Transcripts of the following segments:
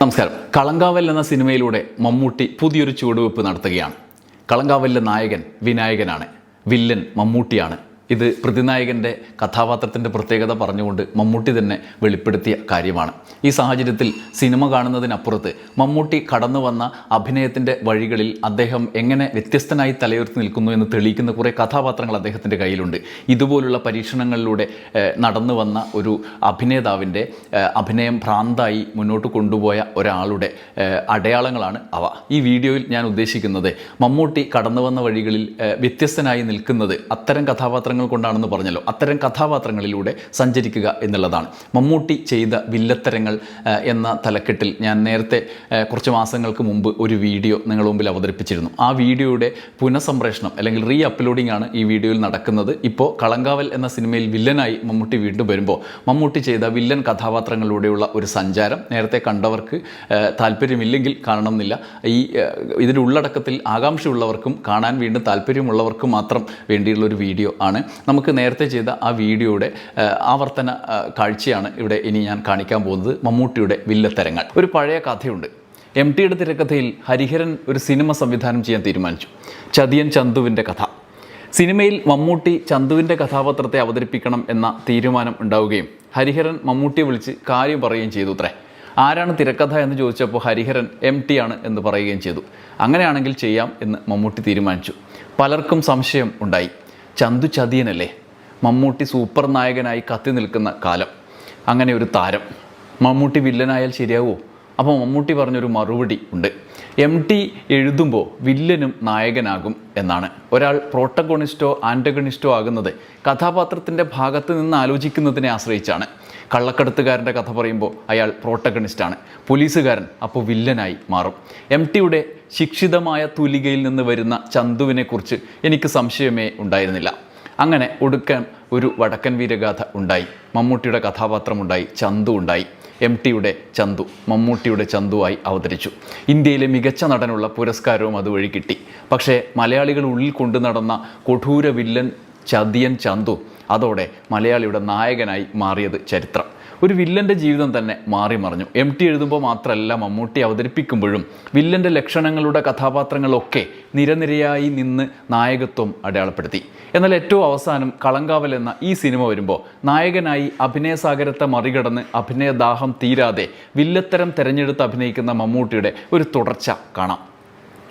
നമസ്കാരം. കളങ്കാവൽ എന്ന സിനിമയിലൂടെ മമ്മൂട്ടി പുതിയൊരു ചുവടുവെപ്പ് നടത്തുകയാണ്. കളങ്കാവലിലെ നായകൻ വിനായകനാണ്. വില്ലൻ മമ്മൂട്ടിയാണ്. ഇത് പ്രതിനായകന്റെ കഥാപാത്രത്തിന്റെ പ്രത്യേകത പറഞ്ഞുകൊണ്ട് മമ്മൂട്ടി തന്നെ വെളിപ്പെടുത്തിയ കാര്യമാണ്. ഈ സാഹചര്യത്തിൽ സിനിമ കാണുന്നതിനപ്പുറത്ത് മമ്മൂട്ടി കടന്നു വന്ന അഭിനയത്തിന്റെ വഴികളിൽ അദ്ദേഹം എങ്ങനെ വ്യത്യസ്തനായി തലയുയർത്തി നിൽക്കുന്നു എന്ന് തെളിയിക്കുന്ന കുറേ കഥാപാത്രങ്ങൾ അദ്ദേഹത്തിന്റെ കയ്യിലുണ്ട്. ഇതുപോലുള്ള പരീക്ഷണങ്ങളിലൂടെ നടന്നു വന്ന ഒരു അഭിനേതാവിന്റെ അഭിനയം ഭ്രാന്തായി മുന്നോട്ട് കൊണ്ടുപോയ ഒരാളുടെ അടയാളങ്ങളാണ് അവ. ഈ വീഡിയോയിൽ ഞാൻ ഉദ്ദേശിക്കുന്നത് മമ്മൂട്ടി കടന്നു വന്ന വഴികളിൽ വ്യത്യസ്തനായി നിൽക്കുന്നത് അത്തരം കഥാപാത്രങ്ങൾ കൊണ്ടാണെന്ന് പറഞ്ഞല്ലോ. അത്തരം കഥാപാത്രങ്ങളിലൂടെ സഞ്ചരിക്കുക എന്നുള്ളതാണ്. മമ്മൂട്ടി ചെയ്ത വില്ലത്തരങ്ങൾ എന്ന തലക്കെട്ടിൽ ഞാൻ നേരത്തെ കുറച്ച് മാസങ്ങൾക്ക് മുമ്പ് ഒരു വീഡിയോ നിങ്ങളുടെ മുമ്പിൽ അവതരിപ്പിച്ചിരുന്നു. ആ വീഡിയോയുടെ പുനഃസംപ്രേഷണം അല്ലെങ്കിൽ റീ അപ്ലോഡിംഗ് ആണ് ഈ വീഡിയോയിൽ നടക്കുന്നത്. ഇപ്പോൾ കളങ്കാവൽ എന്ന സിനിമയിൽ വില്ലനായി മമ്മൂട്ടി വീണ്ടും വരുമ്പോൾ മമ്മൂട്ടി ചെയ്ത വില്ലൻ കഥാപാത്രങ്ങളിലൂടെയുള്ള ഒരു സഞ്ചാരം നേരത്തെ കണ്ടവർക്ക് താല്പര്യമില്ലെങ്കിൽ കാണണമെന്നില്ല. ഈ ഇതിന്റെ ഉള്ളടക്കത്തിൽ ആകാംക്ഷയുള്ളവർക്കും കാണാൻ വീണ്ടും താല്പര്യമുള്ളവർക്കും മാത്രം വേണ്ടിയുള്ള ഒരു വീഡിയോ ആണ്. നമുക്ക് നേരത്തെ ചെയ്ത ആ വീഡിയോയുടെ ആവർത്തന കാഴ്ചയാണ് ഇവിടെ ഇനി ഞാൻ കാണിക്കാൻ പോകുന്നത്. മമ്മൂട്ടിയുടെ വില്ലത്തരങ്ങൾ. ഒരു പഴയ കഥയുണ്ട്. എം ടിയുടെ തിരക്കഥയിൽ ഹരിഹരൻ ഒരു സിനിമ സംവിധാനം ചെയ്യാൻ തീരുമാനിച്ചു. ചതിയൻ ചന്തുവിന്റെ കഥ. സിനിമയിൽ മമ്മൂട്ടി ചന്തുവിന്റെ കഥാപാത്രത്തെ അവതരിപ്പിക്കണം എന്ന തീരുമാനം ഉണ്ടാവുകയും ഹരിഹരൻ മമ്മൂട്ടിയെ വിളിച്ച് കാര്യം പറയുകയും ചെയ്തു അത്രേ. ആരാണ് തിരക്കഥ എന്ന് ചോദിച്ചപ്പോൾ ഹരിഹരൻ എം ടി ആണ് എന്ന് പറയുകയും ചെയ്തു. അങ്ങനെയാണെങ്കിൽ ചെയ്യാം എന്ന് മമ്മൂട്ടി തീരുമാനിച്ചു. പലർക്കും സംശയം ഉണ്ടായി. ചന്തു ചതിയനല്ലേ? മമ്മൂട്ടി സൂപ്പർ നായകനായി കത്തി നിൽക്കുന്ന കാലം. അങ്ങനെ ഒരു താരം. മമ്മൂട്ടി വില്ലനായാൽ ശരിയാവുമോ അപ്പോൾ മമ്മൂട്ടി പറഞ്ഞൊരു മറുപടി ഉണ്ട്. എം ടി എഴുതുമ്പോൾ വില്ലനും നായകനാകും എന്നാണ്. ഒരാൾ പ്രോട്ടഗോണിസ്റ്റോ ആന്റഗണിസ്റ്റോ ആകുന്നത് കഥാപാത്രത്തിന്റെ ഭാഗത്ത് നിന്ന് ആലോചിക്കുന്നതിനെ ആശ്രയിച്ചാണ്. കള്ളക്കടത്തുകാരന്റെ കഥ പറയുമ്പോൾ അയാൾ പ്രോട്ടഗണിസ്റ്റാണ്. പോലീസുകാരൻ അപ്പോൾ വില്ലനായി മാറും. എം ടിയുടെ ശിക്ഷിതമായ തൂലികയിൽ നിന്ന് വരുന്ന ചന്തുവിനെക്കുറിച്ച് എനിക്ക് സംശയമേ ഉണ്ടായിരുന്നില്ല. അങ്ങനെ ഒടുക്കാൻ ഒരു വടക്കൻ വീരഗാഥ ഉണ്ടായി. മമ്മൂട്ടിയുടെ കഥാപാത്രമുണ്ടായി. ചന്തു ഉണ്ടായി. എം ടിയുടെ ചന്തു മമ്മൂട്ടിയുടെ ചന്തുവായി അവതരിച്ചു. ഇന്ത്യയിലെ മികച്ച നടനുള്ള പുരസ്കാരവും അതുവഴി കിട്ടി. പക്ഷേ മലയാളികൾ ഉള്ളിൽ കൊണ്ടു നടന്ന കൊടൂര വില്ലൻ ചതിയൻ ചന്തു അതോടെ മലയാളിയുടെ നായകനായി മാറിയത് ചരിത്രം. ഒരു വില്ലന്റെ ജീവിതം തന്നെ മാറി മറിഞ്ഞു. എം ടി എഴുതുമ്പോൾ മാത്രമല്ല മമ്മൂട്ടി അവതരിപ്പിക്കുമ്പോഴും വില്ലന്റെ ലക്ഷണങ്ങളുടെ കഥാപാത്രങ്ങളൊക്കെ നിരനിരയായി നിന്ന് നായകത്വം അടയാളപ്പെടുത്തി. എന്നാൽ ഏറ്റവും അവസാനം കളങ്കാവൽ എന്ന ഈ സിനിമ വരുമ്പോൾ നായകനായി അഭിനയസാഗരത്തെ മറികടന്ന് അഭിനയദാഹം തീരാതെ വില്ലത്തരം തിരഞ്ഞെടുത്ത് അഭിനയിക്കുന്ന മമ്മൂട്ടിയുടെ ഒരു തുടർച്ച കാണാം.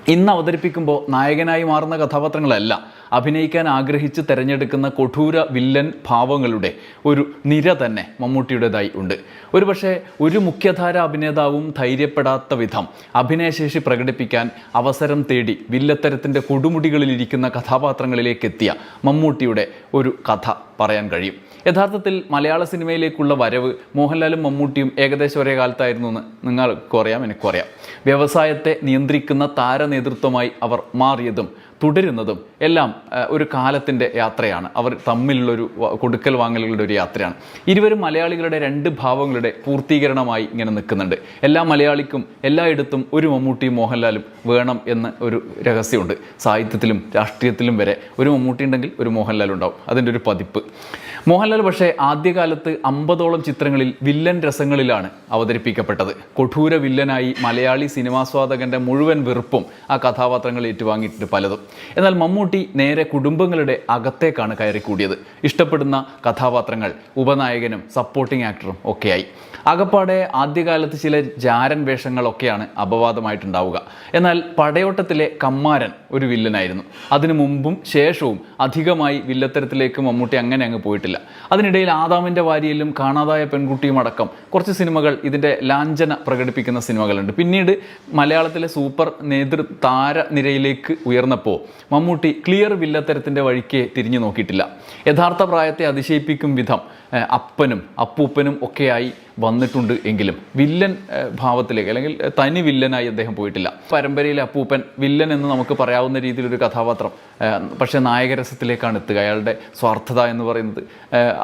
ഇന്ന് അവതരിപ്പിക്കുമ്പോൾ നായകനായി മാറുന്ന കഥാപാത്രങ്ങളല്ല അഭിനയിക്കാൻ ആഗ്രഹിച്ച് തിരഞ്ഞെടുക്കുന്ന കൊടൂര വില്ലൻ ഭാവങ്ങളുടെ ഒരു നിര തന്നെ മമ്മൂട്ടിയുടേതായി ഉണ്ട്. ഒരുപക്ഷെ ഒരു മുഖ്യധാര അഭിനേതാവും ധൈര്യപ്പെടാത്ത വിധം അഭിനയശേഷി പ്രകടിപ്പിക്കാൻ അവസരം തേടി വില്ലത്തരത്തിന്റെ കൊടുമുടികളിലിരിക്കുന്ന കഥാപാത്രങ്ങളിലേക്ക് എത്തിയ മമ്മൂട്ടിയുടെ ഒരു കഥ പറയാൻ കഴിയും. യഥാർത്ഥത്തിൽ മലയാള സിനിമയിലേക്കുള്ള വരവ് മോഹൻലാലും മമ്മൂട്ടിയും ഏകദേശം ഒരേ കാലത്തായിരുന്നു എന്ന് നിങ്ങൾക്കും അറിയാം എനിക്കും അറിയാം വ്യവസായത്തെ നിയന്ത്രിക്കുന്ന താരനേതൃത്വമായി അവർ മാറിയതും തുടരുന്നതും എല്ലാം ഒരു കാലത്തിന്റെ യാത്രയാണ്. അവർ തമ്മിലുള്ളൊരു കൊടുക്കൽ വാങ്ങലുകളുടെ ഒരു യാത്രയാണ്. ഇരുവരും മലയാളികളുടെ രണ്ട് ഭാവങ്ങളുടെ പൂർത്തീകരണമായി ഇങ്ങനെ നിൽക്കുന്നുണ്ട്. എല്ലാ മലയാളിക്കും എല്ലായിടത്തും ഒരു മമ്മൂട്ടിയും മോഹൻലാലും വേണം എന്ന് ഒരു രഹസ്യമുണ്ട്. സാഹിത്യത്തിലും രാഷ്ട്രീയത്തിലും വരെ ഒരു മമ്മൂട്ടി ഉണ്ടെങ്കിൽ ഒരു മോഹൻലാൽ ഉണ്ടാവും. അതിന്റെ ഒരു പതിപ്പ്. മോഹൻലാൽ പക്ഷേ ആദ്യകാലത്ത് അമ്പതോളം ചിത്രങ്ങളിൽ വില്ലൻ രസങ്ങളിലാണ് അവതരിപ്പിക്കപ്പെട്ടത്. കൊഠൂര വില്ലനായി മലയാളി സിനിമാസ്വാദകന്റെ മുഴുവൻ വെറുപ്പും ആ കഥാപാത്രങ്ങൾ ഏറ്റുവാങ്ങിയിട്ടുണ്ട് പലതും. എന്നാൽ മമ്മൂട്ടി നേരെ കുടുംബങ്ങളുടെ അകത്തേക്കാണ് കയറിക്കൂടിയത്. ഇഷ്ടപ്പെടുന്ന കഥാപാത്രങ്ങൾ ഉപനായകനും സപ്പോർട്ടിംഗ് ആക്ടറും ഒക്കെയായി. അകപ്പാടെ ആദ്യകാലത്ത് ചില ജാരൻ വേഷങ്ങളൊക്കെയാണ് അപവാദമായിട്ടുണ്ടാവുക. എന്നാൽ പടയോട്ടത്തിലെ കമ്മാരൻ ഒരു വില്ലനായിരുന്നു. അതിനു മുമ്പും ശേഷവും അധികമായി വില്ലത്തരത്തിലേക്ക് മമ്മൂട്ടി അങ്ങനെ അങ്ങ് പോയിട്ടില്ല. അതിനിടയിൽ ആദാമിന്റെ വാരിയിലും കാണാതായ പെൺകുട്ടിയും അടക്കം കുറച്ച് സിനിമകൾ ഇതിന്റെ ലാഞ്ചന പ്രകടിപ്പിക്കുന്ന സിനിമകളുണ്ട്. പിന്നീട് മലയാളത്തിലെ സൂപ്പർ നേതൃ താര നിരയിലേക്ക് ഉയർന്നപ്പോൾ മമ്മൂട്ടി ക്ലിയർ വില്ലത്തരത്തിന്റെ വഴിക്ക് തിരിഞ്ഞു നോക്കിയിട്ടില്ല. യഥാർത്ഥ പ്രായത്തെ അതിശയിപ്പിക്കും വിധം അപ്പനും അപ്പൂപ്പനും ഒക്കെയായി വന്നിട്ടുണ്ട് എങ്കിലും വില്ലൻ ഭാവത്തിലേക്ക് അല്ലെങ്കിൽ തനി വില്ലനായി അദ്ദേഹം പോയിട്ടില്ല. പരമ്പരയിലെ അപ്പൂപ്പൻ വില്ലൻ എന്ന് നമുക്ക് പറയാവുന്ന രീതിയിലൊരു കഥാപാത്രം പക്ഷേ നായകരസത്തിലേക്കാണ് എത്തുക. അയാളുടെ സ്വാർത്ഥത എന്ന് പറയുന്നത്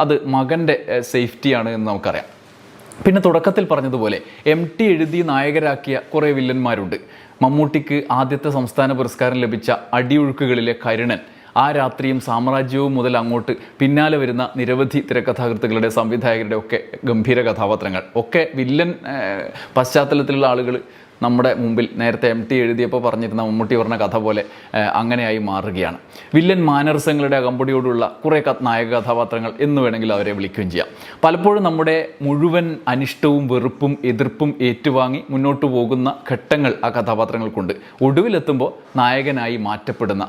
അത് മകന്റെ സേഫ്റ്റിയാണ് എന്ന് നമുക്കറിയാം. പിന്നെ തുടക്കത്തിൽ പറഞ്ഞതുപോലെ എം ടി എഴുതി നായകരാക്കിയ കുറേ വില്ലന്മാരുണ്ട്. മമ്മൂട്ടിക്ക് ആദ്യത്തെ സംസ്ഥാന പുരസ്കാരം ലഭിച്ച അടിയൊഴുക്കുകളിലെ കരുണൻ ആ രാത്രിയും സാമ്രാജ്യവും മുതൽ അങ്ങോട്ട് പിന്നാലെ വരുന്ന നിരവധി തിരക്കഥാകൃത്തുക്കളുടെ സംവിധായകരുടെ ഒക്കെ ഗംഭീര കഥാപാത്രങ്ങൾ. ഒക്കെ വില്ലൻ പശ്ചാത്തലത്തിലുള്ള ആളുകൾ നമ്മുടെ മുമ്പിൽ നേരത്തെ എം ടി എഴുതിയപ്പോൾ പറഞ്ഞിരുന്ന മമ്മൂട്ടി പറഞ്ഞ കഥ പോലെ അങ്ങനെയായി മാറുകയാണ്. വില്ലൻ മാനർസങ്ങളുടെ അകമ്പടിയോടുള്ള കുറേ നായക കഥാപാത്രങ്ങൾ എന്ന് വേണമെങ്കിൽ അവരെ വിളിക്കുകയും ചെയ്യാം. പലപ്പോഴും നമ്മുടെ മുഴുവൻ അനിഷ്ടവും വെറുപ്പും എതിർപ്പും ഏറ്റുവാങ്ങി മുന്നോട്ട് പോകുന്ന ഘട്ടങ്ങൾ ആ കഥാപാത്രങ്ങൾക്കുണ്ട്. ഒടുവിലെത്തുമ്പോൾ നായകനായി മാറ്റപ്പെടുന്ന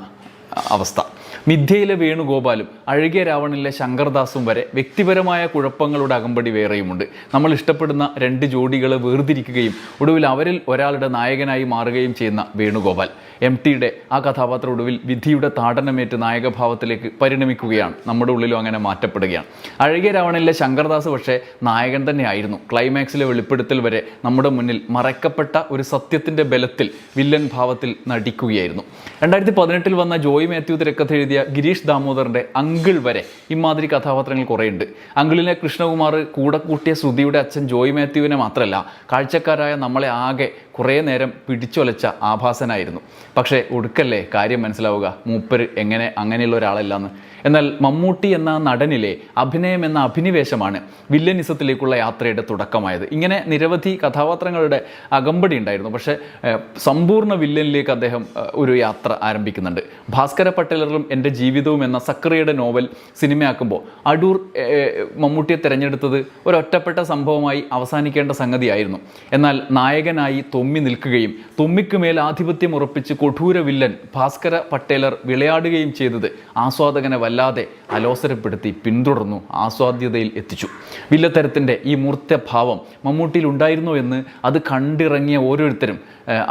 അവസ്ഥ. മിഥ്യയിലെ വേണുഗോപാലും അഴകിയ രാവണിലെ ശങ്കർദാസും വരെ വ്യക്തിപരമായ കുഴപ്പങ്ങളുടെ അകമ്പടി വേറെയുമുണ്ട്. നമ്മൾ ഇഷ്ടപ്പെടുന്ന രണ്ട് ജോഡികളെ വേർതിരിക്കുകയും ഒടുവിൽ അവരിൽ ഒരാളുടെ നായകനായി മാറുകയും ചെയ്യുന്ന വേണുഗോപാൽ. എം ടിയുടെ ആ കഥാപാത്രം ഒടുവിൽ വിധിയുടെ താടനമേറ്റ് നായകഭാവത്തിലേക്ക് പരിണമിക്കുകയാണ്. നമ്മുടെ ഉള്ളിലും അങ്ങനെ മാറ്റപ്പെടുകയാണ്. അഴകിയ രാവണിലെ ശങ്കർദാസ് പക്ഷേ നായകൻ തന്നെയായിരുന്നു. ക്ലൈമാക്സിലെ വെളിപ്പെടുത്തൽ വരെ നമ്മുടെ മുന്നിൽ മറക്കപ്പെട്ട ഒരു സത്യത്തിന്റെ ബലത്തിൽ വില്ലൻ ഭാവത്തിൽ നടിക്കുകയായിരുന്നു. രണ്ടായിരത്തി പതിനെട്ടിൽ വന്ന ജോയ് മാത്യു തിരക്കഥ ഗിരീഷ് ദാമോദറിന്റെ അങ്കിൾ വരെ ഇമാതിരി കഥാപാത്രങ്ങൾ കുറേയുണ്ട്. അങ്കിളിനെ കൃഷ്ണകുമാർ കൂടെ കൂട്ടിയ ശ്രുതിയുടെ അച്ഛൻ ജോയ് മാത്യുവിനെ മാത്രമല്ല കാഴ്ചക്കാരായ നമ്മളെ ആകെ കുറേ നേരം പിടിച്ചൊലച്ച ആഭാസനായിരുന്നു. പക്ഷേ ഒടുക്കല്ലേ കാര്യം മനസ്സിലാവുക? മൂപ്പര് എങ്ങനെ അങ്ങനെയുള്ള ഒരാളല്ലാന്ന്. എന്നാൽ മമ്മൂട്ടി എന്ന നടനിലെ അഭിനയം എന്ന അഭിനിവേശമാണ് വില്ലനിസത്തിലേക്കുള്ള യാത്രയുടെ തുടക്കമായത്. ഇങ്ങനെ നിരവധി കഥാപാത്രങ്ങളുടെ അകമ്പടി ഉണ്ടായിരുന്നു. പക്ഷേ സമ്പൂർണ വില്ലനിലേക്ക് അദ്ദേഹം ഒരു യാത്ര ആരംഭിക്കുന്നുണ്ട്. ഭാസ്കര പട്ടേലറും എന്റെ ജീവിതവും എന്ന സക്രിയയുടെ നോവൽ സിനിമയാക്കുമ്പോൾ അടൂർ മമ്മൂട്ടിയെ തിരഞ്ഞെടുത്തത് ഒരൊറ്റപ്പെട്ട സംഭവമായി അവസാനിക്കേണ്ട സംഗതിയായിരുന്നു. എന്നാൽ നായകനായി തൊമ്മി നിൽക്കുകയും തൊമ്മിക്കുമേൽ ആധിപത്യം ഉറപ്പിച്ച് കൊഠൂര വില്ലൻ ഭാസ്കര പട്ടേലർ വിളയാടുകയും ചെയ്തത് ആസ്വാദകനെ വല്ലാതെ അലോസരപ്പെടുത്തി പിന്തുടർന്നു ആസ്വാദ്യതയിൽ എത്തിച്ചു. വില്ലത്തരത്തിന്റെ ഈ മൂർത്തഭാവം മമ്മൂട്ടിയിൽ ഉണ്ടായിരുന്നോ എന്ന് അത് കണ്ടിറങ്ങിയ ഓരോരുത്തരും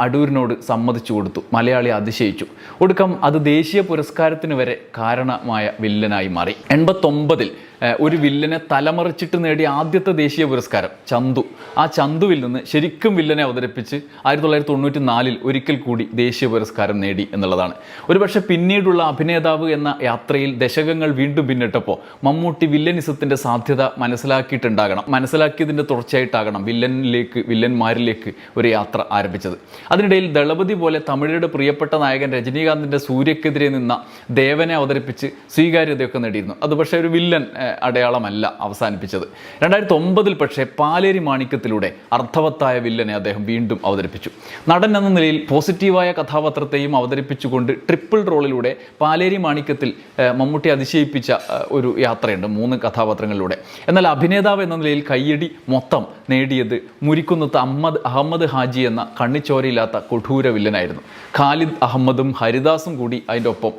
അടൂരിനോട് സമ്മതിച്ചു കൊടുത്തു മലയാളി അതിശയിച്ചു. ഒടുക്കം അത് ദേശീയ പുരസ്കാരത്തിന് വരെ കാരണമായ വില്ലനായി മാറി. എൺപത്തൊമ്പതിൽ ഒരു വില്ലനെ തലമറിച്ചിട്ട് നേടിയ ആദ്യത്തെ ദേശീയ പുരസ്കാരം ചന്തു. ആ ചന്തുവിൽ നിന്ന് ശരിക്കും വില്ലനെ അവതരിപ്പിച്ച് ആയിരത്തി തൊള്ളായിരത്തി തൊണ്ണൂറ്റി നാലിൽ ഒരിക്കൽ കൂടി ദേശീയ പുരസ്കാരം നേടി എന്നുള്ളതാണ്. ഒരുപക്ഷെ പിന്നീടുള്ള അഭിനേതാവ് എന്ന യാത്രയിൽ ദശകങ്ങൾ വീണ്ടും പിന്നിട്ടപ്പോൾ മമ്മൂട്ടി വില്ലനിസത്തിന്റെ സാധ്യത മനസ്സിലാക്കിയിട്ടുണ്ടാകണം മനസ്സിലാക്കിയതിന്റെ തുടർച്ചയായിട്ടാകണം വില്ലനിലേക്ക് വില്ലന്മാരിലേക്ക് ഒരു യാത്ര ആരംഭിച്ചത്. അതിനിടയിൽ ദളപതി പോലെ തമിഴരുടെ പ്രിയപ്പെട്ട നായകൻ രജനീകാന്തിന്റെ സൂര്യക്കെതിരെ നിന്ന ദേവനെ അവതരിപ്പിച്ച് സ്വീകാര്യതയൊക്കെ നേടിയിരുന്നു. അത് പക്ഷേ ഒരു വില്ലൻ അടയാളമല്ല അവസാനിപ്പിച്ചത്. രണ്ടായിരത്തി ഒമ്പതിൽ പക്ഷേ പാലേരി മാണിക്യത്തിലൂടെ അർത്ഥവത്തായ വില്ലനെ അദ്ദേഹം വീണ്ടും അവതരിപ്പിച്ചു. നടൻ എന്ന നിലയിൽ പോസിറ്റീവായ കഥാപാത്രത്തെയും അവതരിപ്പിച്ചുകൊണ്ട് ട്രിപ്പിൾ റോളിലൂടെ പാലേരി മാണിക്യത്തിൽ മമ്മൂട്ടി അതിശയിപ്പിച്ച ഒരു യാത്രയുണ്ട് മൂന്ന് കഥാപാത്രങ്ങളിലൂടെ. എന്നാൽ അഭിനേതാവ് എന്ന നിലയിൽ കയ്യടി മൊത്തം നേടിയത് മുരിക്കുന്നത്ത് അഹമ്മദ് അഹമ്മദ് ഹാജി എന്ന കണ്ണിച്ചോരയില്ലാത്ത കൊഠൂര വില്ലനായിരുന്നു. ഖാലിദ് അഹമ്മദും ഹരിദാസും കൂടി അതിന്റെ ഒപ്പം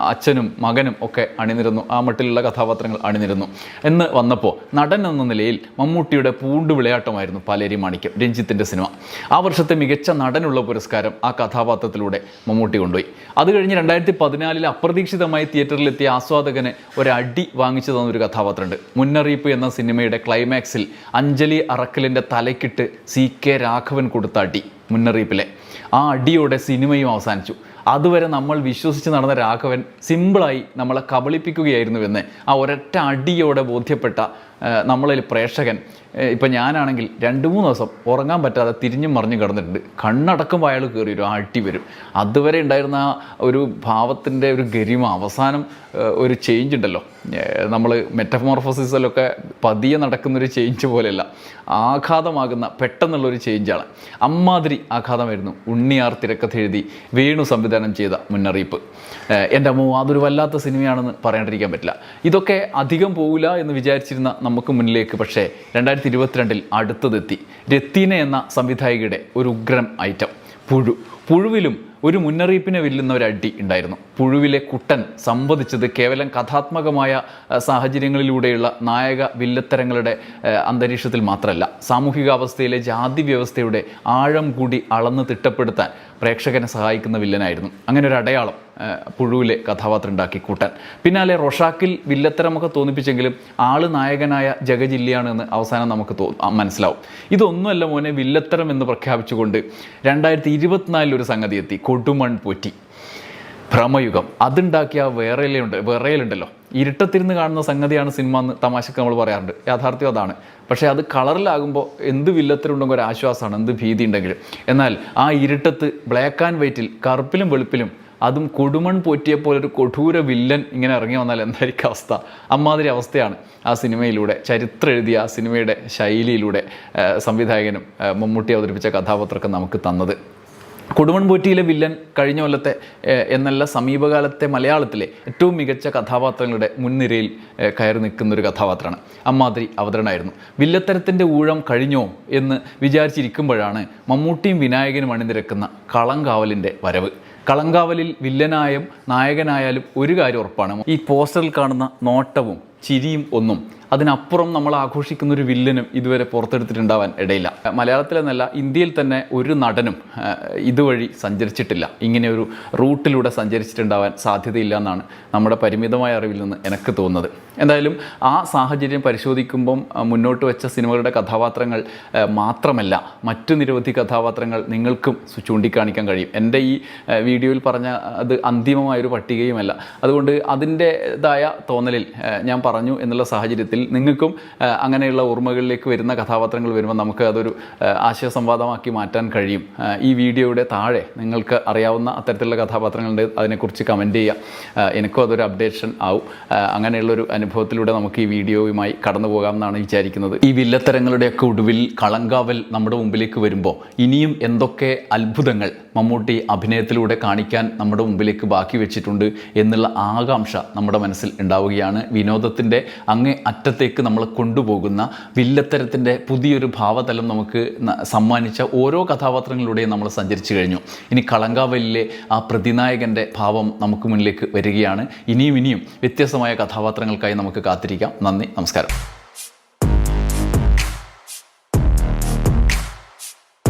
അച്ഛനും മകനും ഒക്കെ അണിനിരുന്നു. ആ മട്ടിലുള്ള കഥാപാത്രങ്ങൾ അണിനിരന്നു. എന്ന് വന്നപ്പോൾ നടൻ എന്ന നിലയിൽ മമ്മൂട്ടിയുടെ പൂണ്ട് വിളയാട്ടമായിരുന്നു പാലേരി മാണിക്യം രഞ്ജിത്തിന്റെ സിനിമ. ആ വർഷത്തെ മികച്ച നടനുള്ള പുരസ്കാരം ആ കഥാപാത്രത്തിലൂടെ മമ്മൂട്ടി കൊണ്ടുപോയി. അത് കഴിഞ്ഞ് രണ്ടായിരത്തി പതിനാലിൽ അപ്രതീക്ഷിതമായി തിയേറ്ററിലെത്തിയ ആസ്വാദകന് ഒരടി വാങ്ങിച്ചു തന്നൊരു കഥാപാത്രമുണ്ട്. മുന്നറിയിപ്പ് എന്ന സിനിമയുടെ ക്ലൈമാക്സിൽ അഞ്ജലി അറക്കലിന്റെ തലക്കിട്ട് സി കെ രാഘവൻ അടി മുന്നറിയിപ്പിലെ. ആ അടിയോടെ സിനിമയും അവസാനിച്ചു. അതുവരെ നമ്മൾ വിശ്വസിച്ച് നടന്ന രാഘവൻ സിമ്പിളായി നമ്മളെ കബളിപ്പിക്കുകയായിരുന്നുവെന്ന് ആ ഒരൊറ്റ അടിയോടെ ബോധ്യപ്പെട്ട നമ്മളിൽ പ്രേക്ഷകൻ. ഇപ്പം ഞാനാണെങ്കിൽ രണ്ട് മൂന്ന് ദിവസം ഉറങ്ങാൻ പറ്റാതെ തിരിഞ്ഞും മറിഞ്ഞും കിടന്നിട്ടുണ്ട്. കണ്ണടക്കുമ്പോൾ അയാൾ കയറി ഒരു ആട്ടി വരും. അതുവരെ ഉണ്ടായിരുന്ന ഒരു ഭാവത്തിന്റെ ഒരു ഗരിമ അവസാനം ഒരു ചേഞ്ച് ഉണ്ടല്ലോ. നമ്മൾ മെറ്റമോർഫോസിസിലൊക്കെ പതിയെ നടക്കുന്നൊരു ചേഞ്ച് പോലെയല്ല. ആഘാതമാകുന്ന പെട്ടെന്നുള്ളൊരു ചേഞ്ചാണ് അമ്മാതിരി ആഘാതമായിരുന്നു ഉണ്ണിയാർ തിരക്കഥ എഴുതി വേണു സംവിധാനം ചെയ്ത മുന്നറിയിപ്പ്. എന്റെ അമ്മ അതൊരു വല്ലാത്ത സിനിമയാണെന്ന് പറയാണ്ടിരിക്കാൻ പറ്റില്ല. ഇതൊക്കെ അധികം പോകില്ല എന്ന് വിചാരിച്ചിരുന്ന നമുക്ക് മുന്നിലേക്ക് പക്ഷേ രണ്ടായിരത്തി ഇരുപത്തിരണ്ടിൽ അടുത്തതെത്തി. രത്തീന എന്ന സംവിധായികയുടെ ഒരു ഉഗ്രൻ ഐറ്റം. പുഴു പുഴുവിലും ഒരു മുന്നറിയിപ്പിനെ വില്ലുന്ന ഒരു അടി ഉണ്ടായിരുന്നു. പുഴുവിലെ കുട്ടൻ സംവദിച്ചത് കേവലം കഥാത്മകമായ സാഹചര്യങ്ങളിലൂടെയുള്ള നായക വില്ലത്തരങ്ങളുടെ അന്തരീക്ഷത്തിൽ മാത്രമല്ല സാമൂഹികാവസ്ഥയിലെ ജാതി വ്യവസ്ഥയുടെ ആഴം കൂടി അളന്ന് തിട്ടപ്പെടുത്താൻ പ്രേക്ഷകനെ സഹായിക്കുന്ന വില്ലനായിരുന്നു. അങ്ങനെ ഒരു അടയാളം പുഴുവിലെ കഥാപാത്രം ഉണ്ടാക്കി കൂട്ടാൻ. പിന്നാലെ റൊഷാക്കിൽ വില്ലത്തരമൊക്കെ തോന്നിപ്പിച്ചെങ്കിലും ആൾ നായകനായ ജഗജില്ലയാണ് എന്ന് അവസാനം നമുക്ക് മനസ്സിലാവും. ഇതൊന്നുമല്ല മോനെ വില്ലത്തരം എന്ന് പ്രഖ്യാപിച്ചുകൊണ്ട് രണ്ടായിരത്തി ഇരുപത്തിനാലിൽ ഒരു സംഗതി എത്തി കൊടുമൺ പോറ്റി. ഭ്രമയുഗം. അതുണ്ടാക്കിയ വേറെയിലുണ്ട് വേറെയിലുണ്ടല്ലോ ഇരുട്ടത്തിരുന്ന് കാണുന്ന സംഗതിയാണ് സിനിമ എന്ന് തമാശക്ക് നമ്മൾ പറയാറുണ്ട്. യാഥാർത്ഥ്യം അതാണ്. പക്ഷേ അത് കളറിലാകുമ്പോൾ എന്ത് വില്ലത്തിലുണ്ടെങ്കിൽ ഒരു ആശ്വാസമാണ് എന്ത് ഭീതി ഉണ്ടെങ്കിലും. എന്നാൽ ആ ഇരുട്ടത്ത് ബ്ലാക്ക് ആൻഡ് വൈറ്റിൽ കറുപ്പിലും വെളുപ്പിലും അതും കൊടുമൺ പോറ്റിയ പോലെ ഒരു കൊടൂര വില്ലൻ ഇങ്ങനെ ഇറങ്ങി വന്നാൽ എന്തായിരിക്കും അവസ്ഥ? അമ്മാതിരി അവസ്ഥയാണ് ആ സിനിമയിലൂടെ ചരിത്രം എഴുതിയ ആ സിനിമയുടെ ശൈലിയിലൂടെ സംവിധായകനും മമ്മൂട്ടി അവതരിപ്പിച്ച കഥാപാത്രമൊക്കെ നമുക്ക് തന്നത്. കൊടുമൺപോറ്റിയിലെ വില്ലൻ കഴിഞ്ഞ കൊല്ലത്തെ എന്നല്ല സമീപകാലത്തെ മലയാളത്തിലെ ഏറ്റവും മികച്ച കഥാപാത്രങ്ങളുടെ മുൻനിരയിൽ കയറി നിൽക്കുന്ന ഒരു കഥാപാത്രമാണ്. അമ്മാതിരി അവതരണമായിരുന്നു. വില്ലത്തരത്തിന്റെ ഊഴം കഴിഞ്ഞോ എന്ന് വിചാരിച്ചിരിക്കുമ്പോഴാണ് മമ്മൂട്ടിയും വിനായകനും അണിനിരക്കുന്ന കളങ്കാവലിന്റെ വരവ്. കളങ്കാവലിൽ വില്ലനായും നായകനായാലും ഒരു കാര്യം ഉറപ്പാണ്. ഈ പോസ്റ്ററിൽ കാണുന്ന നോട്ടവും ചിരിയും ഒന്നും. അതിനപ്പുറം നമ്മൾ ആഘോഷിക്കുന്ന ഒരു വില്ലനും ഇതുവരെ പുറത്തെടുത്തിട്ടുണ്ടാവാൻ ഇടയില്ല. മലയാളത്തിലെന്നല്ല ഇന്ത്യയിൽ തന്നെ ഒരു നടനും ഇതുവഴി സഞ്ചരിച്ചിട്ടില്ല. ഇങ്ങനെ ഒരു റൂട്ടിലൂടെ സഞ്ചരിച്ചിട്ടുണ്ടാവാൻ സാധ്യതയില്ല എന്നാണ് നമ്മുടെ പരിമിതമായ അറിവിൽ നിന്ന് എനിക്ക് തോന്നുന്നത്. എന്തായാലും ആ സാഹചര്യം പരിശോധിക്കുമ്പം മുന്നോട്ട് വെച്ച സിനിമകളുടെ കഥാപാത്രങ്ങൾ മാത്രമല്ല മറ്റു നിരവധി കഥാപാത്രങ്ങൾ നിങ്ങൾക്കും ചൂണ്ടിക്കാണിക്കാൻ കഴിയും. എന്റെ ഈ വീഡിയോയിൽ പറഞ്ഞ അത് അന്തിമമായൊരു പട്ടികയുമല്ല. അതുകൊണ്ട് അതിന്റെതായ തോന്നലിൽ ഞാൻ പറഞ്ഞു എന്നുള്ള സാഹചര്യത്തിൽ നിങ്ങൾക്കും അങ്ങനെയുള്ള ഓർമ്മകളിലേക്ക് വരുന്ന കഥാപാത്രങ്ങൾ വരുമ്പോൾ നമുക്ക് അതൊരു ആശയസംവാദമാക്കി മാറ്റാൻ കഴിയും. ഈ വീഡിയോയുടെ താഴെ നിങ്ങൾക്ക് അറിയാവുന്ന അത്തരത്തിലുള്ള കഥാപാത്രങ്ങളുണ്ട്. അതിനെക്കുറിച്ച് കമന്റ് ചെയ്യുക. എനിക്കും അതൊരു അപ്ഡേഷൻ ആവും. അങ്ങനെയുള്ളൊരു അനുഭവത്തിലൂടെ നമുക്ക് ഈ വീഡിയോയുമായി കടന്നു പോകാം എന്നാണ് വിചാരിക്കുന്നത്. ഈ വില്ലത്തരങ്ങളുടെയൊക്കെ ഒടുവിൽ കളങ്കാവൽ നമ്മുടെ മുമ്പിലേക്ക് വരുമ്പോൾ ഇനിയും എന്തൊക്കെ അത്ഭുതങ്ങൾ മമ്മൂട്ടി അഭിനയത്തിലൂടെ കാണിക്കാൻ നമ്മുടെ മുമ്പിലേക്ക് ബാക്കി വെച്ചിട്ടുണ്ട് എന്നുള്ള ആകാംക്ഷ നമ്മുടെ മനസ്സിൽ ഉണ്ടാവുകയാണ്. വിനോദത്തിന്റെ അങ്ങേ അറ്റത്തേക്ക് നമ്മൾ കൊണ്ടുപോകുന്ന വില്ലത്തരത്തിന്റെ പുതിയൊരു ഭാവതലം നമുക്ക് സമ്മാനിച്ച ഓരോ കഥാപാത്രങ്ങളിലൂടെയും നമ്മൾ സഞ്ചരിച്ചു കഴിഞ്ഞു. ഇനി കളങ്കാവലിലെ ആ പ്രതിനായകന്റെ ഭാവം നമുക്ക് മുന്നിലേക്ക് വരികയാണ്. ഇനിയും ഇനിയും വ്യത്യസ്തമായ കഥാപാത്രങ്ങൾക്കായി നമുക്ക് കാത്തിരിക്കാം. നന്ദി നമസ്കാരം.